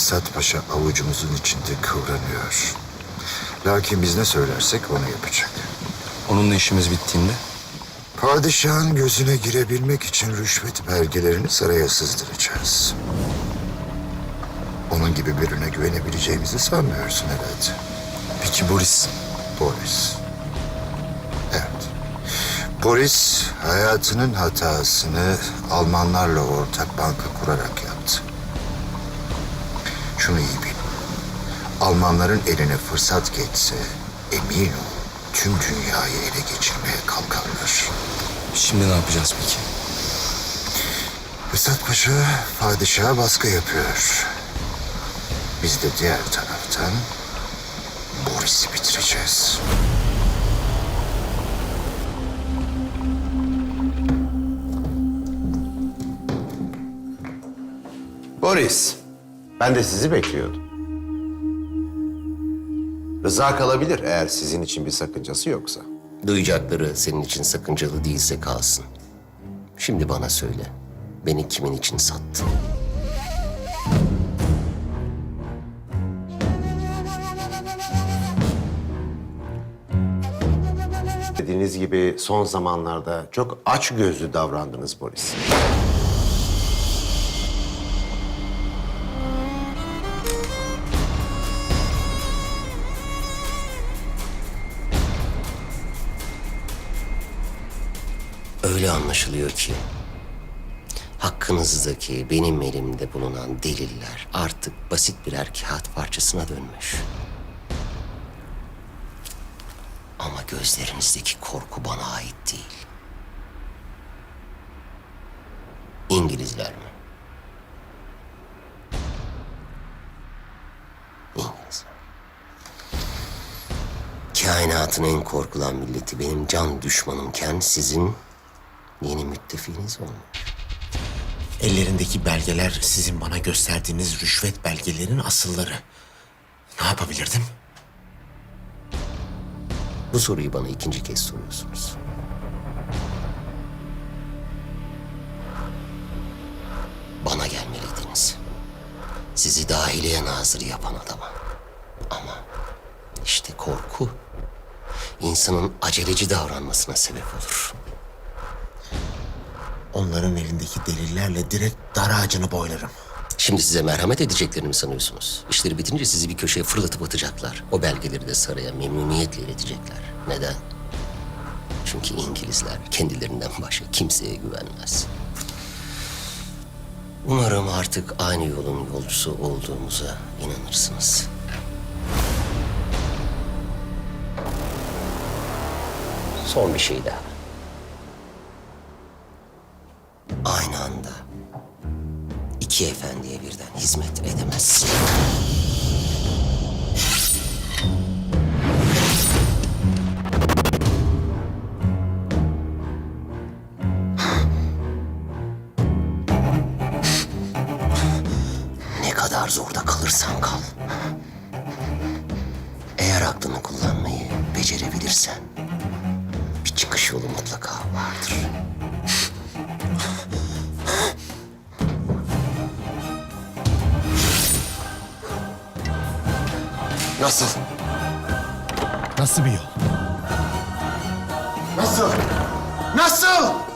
Esat Paşa avucumuzun içinde kıvranıyor. Lakin biz ne söylersek onu yapacak. Onunla işimiz bittiğinde Padişahın gözüne girebilmek için rüşvet belgelerini saraya sızdıracağız. Onun gibi birine güvenebileceğimizi sanmıyorsun herhalde. Peki Boris? Boris. Evet. Boris hayatının hatasını Almanlarla ortak banka kurarak yaptı. Şunu iyi bil. Almanların eline fırsat geçse emin ol tüm dünyayı ele geçirmeye kalkarlar. Şimdi ne yapacağız peki? Esat Paşa padişaha baskı yapıyor. Biz de diğer taraftan Boris'i bitireceğiz. Boris, ben de sizi bekliyordum. Rıza kalabilir eğer sizin için bir sakıncası yoksa. Duyacakları senin için sakıncalı değilse kalsın. Şimdi bana söyle. Beni kimin için sattın? Dediğiniz gibi son zamanlarda çok aç gözlü davrandınız Boris. Öyle anlaşılıyor ki hakkınızdaki benim elimde bulunan deliller artık basit birer kağıt parçasına dönmüş. Ama gözlerinizdeki korku bana ait değil. İngilizler mi? İngilizler. Kainatın en korkulan milleti benim can düşmanımken sizin yeni müttefiğiniz olmuş. Ellerindeki belgeler sizin bana gösterdiğiniz rüşvet belgelerinin asılları. Ne yapabilirdim? Bu soruyu bana ikinci kez soruyorsunuz. Bana gelmeliydiniz. Sizi dahiliye nazırı yapan adama. Ama işte korku insanın aceleci davranmasına sebep olur. Onların elindeki delillerle direkt dar ağacını boylarım. Şimdi size merhamet edeceklerini mi sanıyorsunuz? İşleri bitince sizi bir köşeye fırlatıp atacaklar. O belgeleri de saraya memnuniyetle iletecekler. Neden? Çünkü İngilizler kendilerinden başka kimseye güvenmez. Umarım artık aynı yolun yolcusu olduğumuza inanırsınız. Son bir şey daha. Aynı anda iki efendiye birden hizmet edemezsin. Ne kadar zorda kalırsan kal. Eğer aklını kullanmayı becerebilirsen bir çıkış yolu mutlaka Nasıl? Nasıl bir yol? Nasıl? Nasıl?